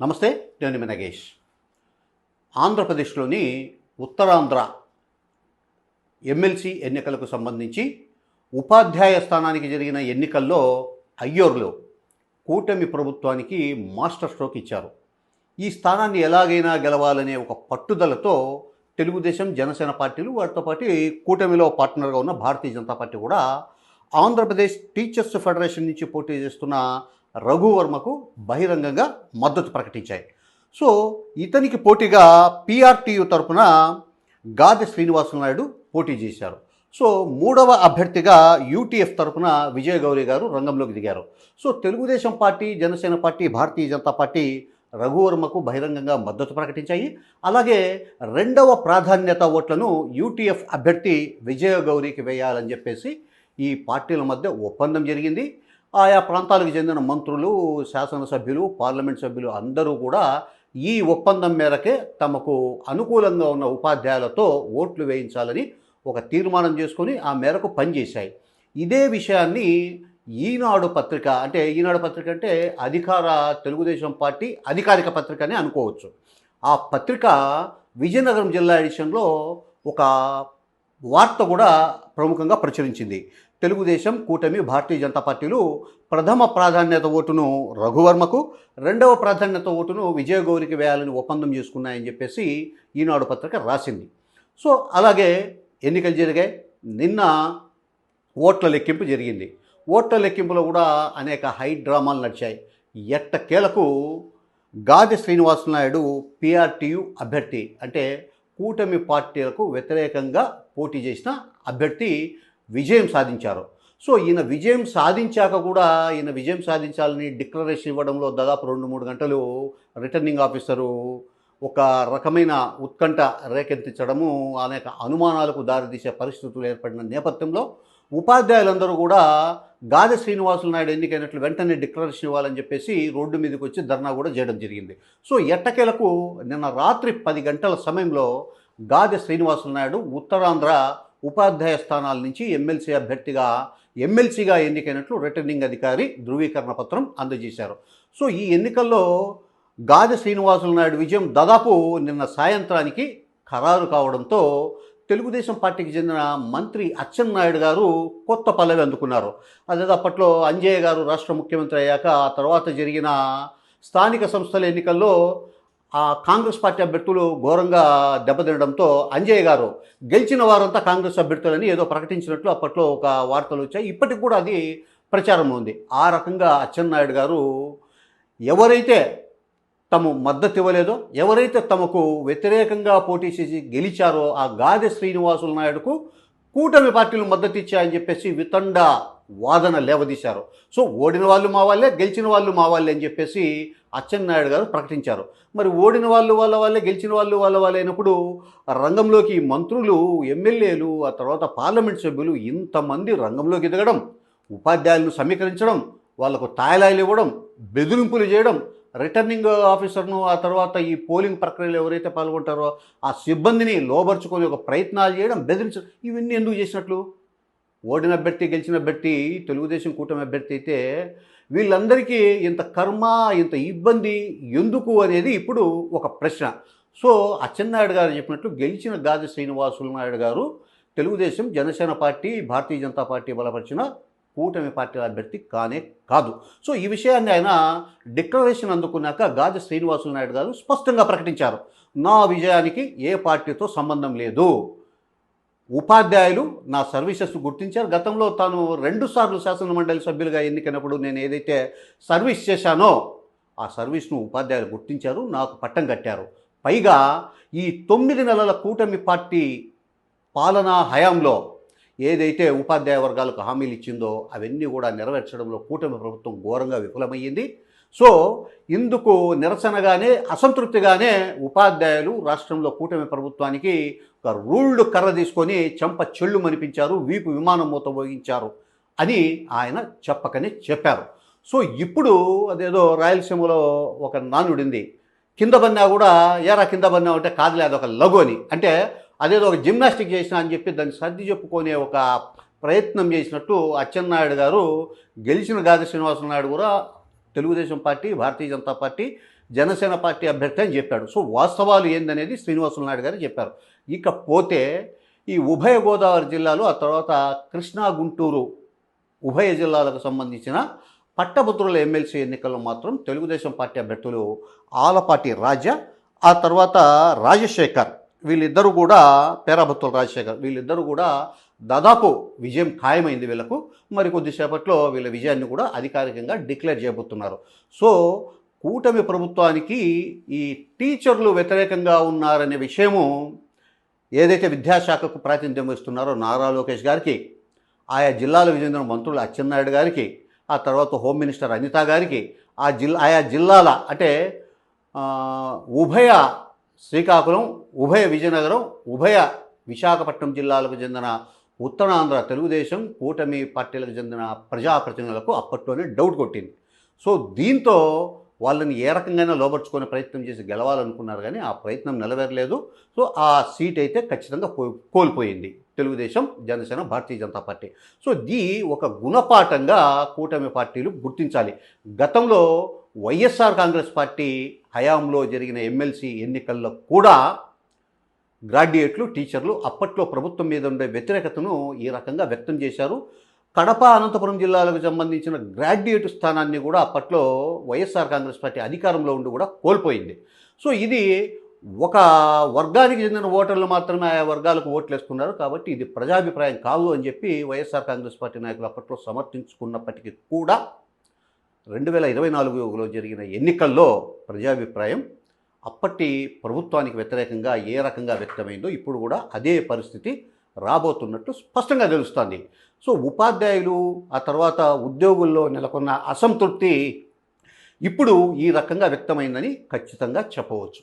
నమస్తే నేను మీ నగేష్. ఆంధ్రప్రదేశ్లోని ఉత్తరాంధ్ర ఎమ్మెల్సీ ఎన్నికలకు సంబంధించి ఉపాధ్యాయ స్థానానికి జరిగిన ఎన్నికల్లో అయ్యోర్లో కూటమి ప్రభుత్వానికి మాస్టర్ స్ట్రోక్ ఇచ్చారు. ఈ స్థానాన్ని ఎలాగైనా గెలవాలనే ఒక పట్టుదలతో తెలుగుదేశం జనసేన పార్టీలు వాటితో పాటు కూటమిలో పార్ట్నర్గా ఉన్న భారతీయ జనతా పార్టీ కూడా ఆంధ్రప్రదేశ్ టీచర్స్ ఫెడరేషన్ నుంచి పోటీ చేస్తున్న రఘువర్మకు బహిరంగంగా మద్దతు ప్రకటించాయి. సో ఇతనికి పోటీగా పిఆర్టీయు తరపున గాది శ్రీనివాస నాయుడు పోటీ చేశారు. సో మూడవ అభ్యర్థిగా యూటీఎఫ్ తరపున విజయ గౌరి గారు రంగంలోకి దిగారు. So Telugu Desam party Janasena party Bharatiya Janata party రఘువర్మకు బహిరంగంగా మద్దతు ప్రకటించాయి. అలాగే రెండవ ప్రాధాన్యత ఓట్లను యూటీఎఫ్ అభ్యర్థి విజయ గౌరికి వేయాలని చెప్పేసి ఈ పార్టీల మధ్య ఒప్పందం జరిగింది. ఆయా ప్రాంతాలకు చెందిన మంత్రులు శాసనసభ్యులు పార్లమెంట్ సభ్యులు అందరూ కూడా ఈ ఒప్పందం మేరకే తమకు అనుకూలంగా ఉన్న ఉపాధ్యాయులతో ఓట్లు వేయించాలని ఒక తీర్మానం చేసుకొని ఆ మేరకు పనిచేశాయి. ఇదే విషయాన్ని ఈనాడు పత్రిక అంటే ఈనాడు పత్రిక అంటే అధికార తెలుగుదేశం పార్టీ అధికారిక పత్రిక అని అనుకోవచ్చు. ఆ పత్రిక విజయనగరం జిల్లా ఎడిషన్లో ఒక వార్త కూడా ప్రముఖంగా ప్రచురించింది. తెలుగుదేశం కూటమి భారతీయ జనతా పార్టీలు ప్రథమ ప్రాధాన్యత ఓటును రఘువర్మకు రెండవ ప్రాధాన్యత ఓటును విజయగౌరికి వేయాలని ఒప్పందం చేసుకున్నాయని చెప్పేసి ఈనాడు పత్రిక రాసింది. సో అలాగే ఎన్నికలు జరిగాయి. నిన్న ఓట్ల లెక్కింపు జరిగింది. ఓట్ల లెక్కింపులో కూడా అనేక హై డ్రామాలు నడిచాయి. ఎట్టకేలకు గాది శ్రీనివాస నాయుడు పిఆర్టీయు అభ్యర్థి అంటే కూటమి పార్టీలకు వ్యతిరేకంగా పోటీ చేసిన అభ్యర్థి విజయం సాధించారు. సో ఈయన విజయం సాధించాక కూడా ఈయన విజయం సాధించాలని డిక్లరేషన్ ఇవ్వడంలో దాదాపు రెండు మూడు గంటలు రిటర్నింగ్ ఆఫీసరు ఒక రకమైన ఉత్కంఠ రేకెత్తించడము అనేక అనుమానాలకు దారితీసే పరిస్థితులు ఏర్పడిన నేపథ్యంలో ఉపాధ్యాయులందరూ కూడా గాదె శ్రీనివాసులు నాయుడు ఎన్నికైనట్లు వెంటనే డిక్లరేషన్ ఇవ్వాలని చెప్పేసి రోడ్డు మీదకి వచ్చి ధర్నా కూడా చేయడం జరిగింది. సో ఎట్టకేలకు నిన్న రాత్రి పది గంటల సమయంలో గాదె శ్రీనివాసులు నాయుడు ఉత్తరాంధ్ర ఉపాధ్యాయ స్థానాల నుంచి ఎమ్మెల్సీ అభ్యర్థిగా ఎమ్మెల్సీగా ఎన్నికైనట్లు రిటర్నింగ్ అధికారి ధృవీకరణ పత్రం అందజేశారు. సో ఈ ఎన్నికల్లో గాది శ్రీనివాసులు నాయుడు విజయం దాదాపు నిన్న సాయంత్రానికి ఖరారు కావడంతో తెలుగుదేశం పార్టీకి చెందిన మంత్రి అచ్చెన్నాయుడు గారు కొత్త పల్లవి అందుకున్నారు. అదే అప్పట్లో అంజయ్య గారు రాష్ట్ర ముఖ్యమంత్రి అయ్యాక ఆ తర్వాత జరిగిన స్థానిక సంస్థల ఎన్నికల్లో కాంగ్రెస్ పార్టీ అభ్యర్థులు ఘోరంగా దెబ్బతినడంతో అంజయ్ గారు గెలిచిన వారంతా కాంగ్రెస్ అభ్యర్థులని ఏదో ప్రకటించినట్లు అప్పట్లో ఒక వార్తలు వచ్చాయి. ఇప్పటికి కూడా అది ప్రచారంలో ఉంది. ఆ రకంగా అచ్చెన్నాయుడు గారు ఎవరైతే తము మద్దతు ఇవ్వలేదో ఎవరైతే తమకు వ్యతిరేకంగా పోటీ చేసి గెలిచారో ఆ గాదె శ్రీనివాసులు నాయుడుకు కూటమి పార్టీలు మద్దతు ఇచ్చాయని చెప్పేసి వితండ వాదన లేవదీశారు. సో ఓడిన వాళ్ళు మా వాళ్ళే గెలిచిన వాళ్ళు మా వాళ్ళే అని చెప్పేసి అచ్చెన్నాయుడు గారు ప్రకటించారు. మరి ఓడిన వాళ్ళు వాళ్ళ వాళ్ళే గెలిచిన వాళ్ళు వాళ్ళ వాళ్ళే అయినప్పుడు రంగంలోకి మంత్రులు ఎమ్మెల్యేలు ఆ తర్వాత పార్లమెంట్ సభ్యులు ఇంతమంది రంగంలోకి ఎదగడం ఉపాధ్యాయులను సమీకరించడం వాళ్ళకు తాయిలాయిలు ఇవ్వడం బెదిరింపులు చేయడం రిటర్నింగ్ ఆఫీసర్ను ఆ తర్వాత ఈ పోలింగ్ ప్రక్రియలో ఎవరైతే పాల్గొంటారో ఆ సిబ్బందిని లోబర్చుకొని ఒక ప్రయత్నాలు చేయడం బెదిరించడం ఇవన్నీ ఎందుకు చేసినట్లు? ఓడిన అభ్యర్థి గెలిచిన అభ్యర్థి తెలుగుదేశం కూటమి అభ్యర్థి అయితే వీళ్ళందరికీ ఇంత కర్మ ఇంత ఇబ్బంది ఎందుకు అనేది ఇప్పుడు ఒక ప్రశ్న. సో అచ్చెన్నాయుడు గారు చెప్పినట్లు గెలిచిన గాజ శ్రీనివాసులు నాయుడు గారు తెలుగుదేశం జనసేన పార్టీ భారతీయ జనతా పార్టీ బలపరిచిన కూటమి పార్టీ అభ్యర్థి కానే కాదు. సో ఈ విషయాన్ని ఆయన డిక్లరేషన్ అందుకున్నాక గాజ శ్రీనివాసులు నాయుడు గారు స్పష్టంగా ప్రకటించారు. నా విజయానికి ఏ పార్టీతో సంబంధం లేదు. ఉపాధ్యాయులు నా సర్వీసెస్ గుర్తించారు. గతంలో తాను రెండుసార్లు శాసన మండలి సభ్యులుగా ఎన్నికైనప్పుడు నేను ఏదైతే సర్వీస్ చేశానో ఆ సర్వీస్ను ఉపాధ్యాయులు గుర్తించారు నాకు పట్టం కట్టారు. పైగా ఈ తొమ్మిది నెలల కూటమి పార్టీ పాలనా హయాంలో ఏదైతే ఉపాధ్యాయ వర్గాలకు హామీలు ఇచ్చిందో అవన్నీ కూడా నెరవేర్చడంలో కూటమి ప్రభుత్వం ఘోరంగా విఫలమయ్యింది. సో ఇందుకు నిరసనగానే అసంతృప్తిగానే ఉపాధ్యాయులు రాష్ట్రంలో కూటమి ప్రభుత్వానికి ఒక రూల్డ్ కర్ర తీసుకొని చెంప చెళ్ళు మనిపించారు వీపు విమానం మూత మోగించారు అని ఆయన చెప్పకనే చెప్పారు. సో ఇప్పుడు అదేదో రాయలసీమలో ఒక నానుడింది. కింద బన్నా కూడా ఏరా కింద బన్నా అంటే కాదులే అదొక లఘు అని. అంటే అదేదో ఒక జిమ్నాస్టిక్ చేసిన అని చెప్పి దాన్ని సర్ది చెప్పుకునే ఒక ప్రయత్నం చేసినట్టు అచ్చెన్నాయుడు గారు గెలిచిన గాది శ్రీనివాస నాయుడు కూడా Telugu Desam party Bharatiya Janata party Janasena party అభ్యర్థి అని చెప్పాడు. సో వాస్తవాలు ఏందనేది శ్రీనివాసులు నాయుడు గారు చెప్పారు. ఇకపోతే ఈ ఉభయ గోదావరి జిల్లాలో ఆ తర్వాత కృష్ణా గుంటూరు ఉభయ జిల్లాలకు సంబంధించిన పట్టభద్రుల ఎమ్మెల్సీ ఎన్నికల్లో మాత్రం తెలుగుదేశం పార్టీ అభ్యర్థులు ఆలపాటి రాజా ఆ తర్వాత రాజశేఖర్ వీళ్ళిద్దరూ కూడా పేరాభత్తుల రాజశేఖర్ వీళ్ళిద్దరూ కూడా దాదాపు విజయం ఖాయమైంది వీళ్ళకు. మరి కొద్దిసేపట్లో వీళ్ళ విజయాన్ని కూడా అధికారికంగా డిక్లేర్ చేయబోతున్నారు. సో కూటమి ప్రభుత్వానికి ఈ టీచర్లు వ్యతిరేకంగా ఉన్నారనే విషయము ఏదైతే విద్యాశాఖకు ప్రాతినిధ్యం వస్తున్నారో నారా లోకేష్ గారికి ఆయా జిల్లాలకు చెందిన మంత్రులు అచ్చెన్నాయుడు గారికి ఆ తర్వాత హోమ్ మినిస్టర్ అనిత గారికి ఆ జిల్లా ఆయా జిల్లాల అంటే ఉభయ శ్రీకాకుళం ఉభయ విజయనగరం ఉభయ విశాఖపట్నం జిల్లాలకు చెందిన ఉత్తరాంధ్ర తెలుగుదేశం కూటమి పార్టీలకు చెందిన ప్రజాప్రతినిధులకు అప్పట్లోనే డౌట్ కొట్టింది. సో దీంతో వాళ్ళని ఏ రకంగానే లోపరుచుకునే ప్రయత్నం చేసి గెలవాలనుకున్నారు కానీ ఆ ప్రయత్నం నిలవేరలేదు సో ఆ సీట్ అయితే ఖచ్చితంగా కో కోల్పోయింది తెలుగుదేశం జనసేన భారతీయ జనతా పార్టీ. సో ఇది ఒక గుణపాఠంగా కూటమి పార్టీలు గుర్తించాలి. గతంలో వైఎస్ఆర్ కాంగ్రెస్ పార్టీ హయాంలో జరిగిన ఎమ్మెల్సీ ఎన్నికల్లో కూడా గ్రాడ్యుయేట్లు టీచర్లు అప్పట్లో ప్రభుత్వం మీద ఉండే వ్యతిరేకతను ఈ రకంగా వ్యక్తం చేశారు. కడప అనంతపురం జిల్లాలకు సంబంధించిన గ్రాడ్యుయేట్ స్థానాన్ని కూడా అప్పట్లో వైఎస్ఆర్ కాంగ్రెస్ పార్టీ అధికారంలో ఉండి కూడా కోల్పోయింది. సో ఇది ఒక వర్గానికి చెందిన ఓటర్లు మాత్రమే ఆయా వర్గాలకు ఓట్లు వేసుకున్నారు కాబట్టి ఇది ప్రజాభిప్రాయం కాదు అని చెప్పి వైఎస్ఆర్ కాంగ్రెస్ పార్టీ నాయకులు అప్పట్లో సమర్థించుకున్నప్పటికీ కూడా రెండు వేల ఇరవై నాలుగులో జరిగిన ఎన్నికల్లో ప్రజాభిప్రాయం అప్పటి ప్రభుత్వానికి వ్యతిరేకంగా ఏ రకంగా వ్యక్తమైందో ఇప్పుడు కూడా అదే పరిస్థితి రాబోతున్నట్టు స్పష్టంగా తెలుస్తుంది. సో ఉపాధ్యాయులు ఆ తర్వాత ఉద్యోగుల్లో నెలకొన్న అసంతృప్తి ఇప్పుడు ఈ రకంగా వ్యక్తమైందని ఖచ్చితంగా చెప్పవచ్చు.